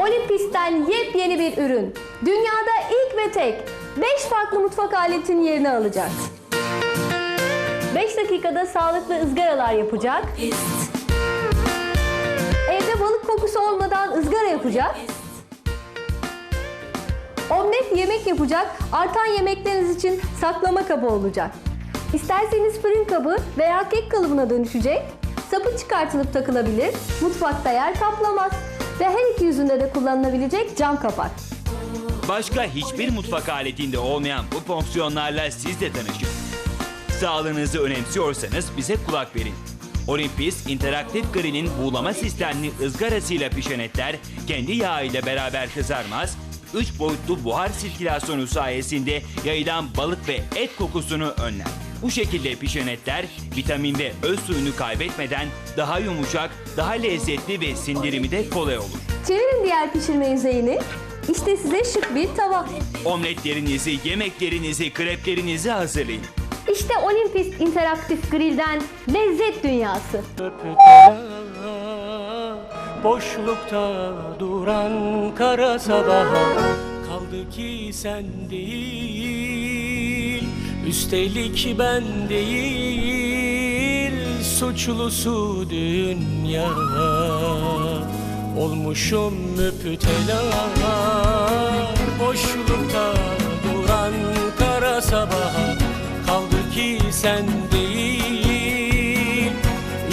Olympus'ten yepyeni bir ürün. Dünyada ilk ve tek 5 farklı mutfak aletinin yerini alacak. 5 dakikada sağlıklı ızgaralar yapacak. Evde balık kokusu olmadan ızgara yapacak. Omlet yemek yapacak, artan yemekleriniz için saklama kabı olacak. İsterseniz fırın kabı veya kek kalıbına dönüşecek, sapı çıkartılıp takılabilir, mutfakta yer kaplamaz ve her iki yüzünde de kullanılabilecek cam kapak. Başka hiçbir mutfak aletinde olmayan bu fonksiyonlarla siz de tanışın. Sağlığınızı önemsiyorsanız bize kulak verin. Olympus interaktif grillin buğulama sistemli ızgarasıyla pişen etler kendi yağı ile beraber kızarmaz, 3 boyutlu buhar sirkülasyonu sayesinde yayılan balık ve et kokusunu önler. Bu şekilde pişen etler vitamin ve öz suyunu kaybetmeden daha yumuşak, daha lezzetli ve sindirimi de kolay olur. Çevirin diğer pişirme yüzeyini. İşte size şık bir tava. Omletlerinizi, yemeklerinizi, kreplerinizi hazırlayın. İşte Olympus interaktif grillden lezzet dünyası. Boşlukta duran kara sabaha Kaldı ki sen değil Üstelik ben değil Suçlusu dünya. Olmuşum müptelar Boşlukta duran kara sabaha. Kaldı ki sen değil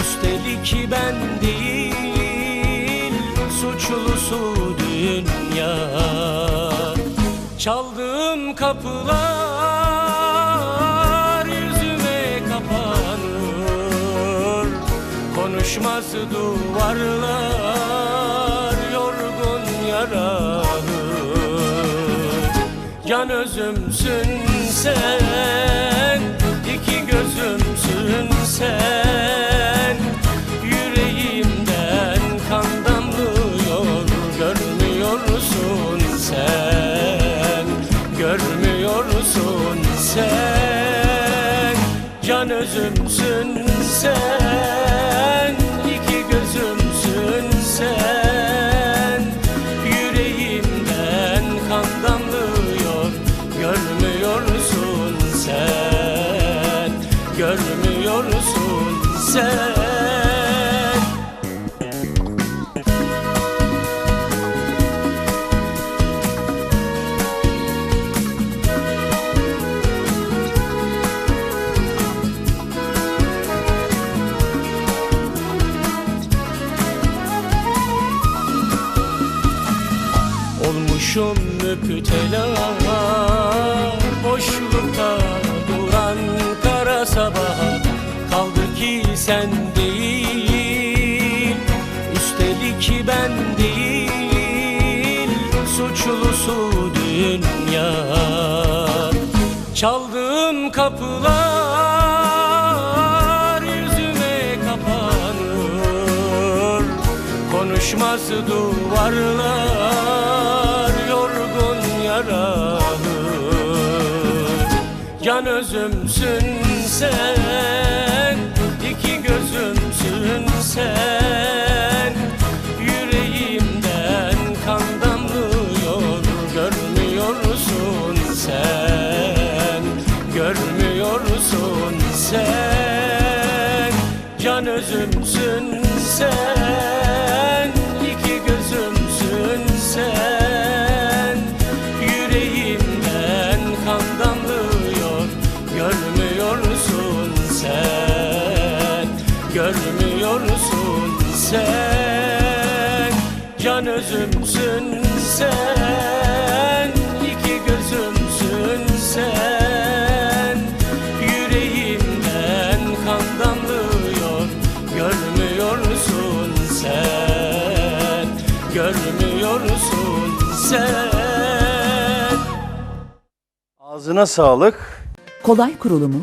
Üstelik ben değil Suçlusu dünya. Çaldığım kapılar Konuşmaz duvarlar Yorgun yaralı. Can özümsün sen iki gözümsün sen. Yüreğimden kan damlıyor Görmüyorsun sen. Görmüyorsun sen. Can özümsün sen Görmüyorsun sen. Olmuşum müptelar Boşlukta duran kara ki sen değil. Üstelik ben değil Suçlusu dünya. Çaldığım kapılar Yüzüme kapanır. Konuşmaz duvarlar yorgun yaralı. Can özümsün sen iki gözümsün sen Yüreğimden kan damlıyor görmüyorsun sen Görmüyorsun sen. Can özümsün sen sen Can özümsün sen iki gözümsün sen Yüreğimden kan damlıyor Görmüyorsun sen Görmüyorsun sen Ağzına sağlık. kolay kurulumu,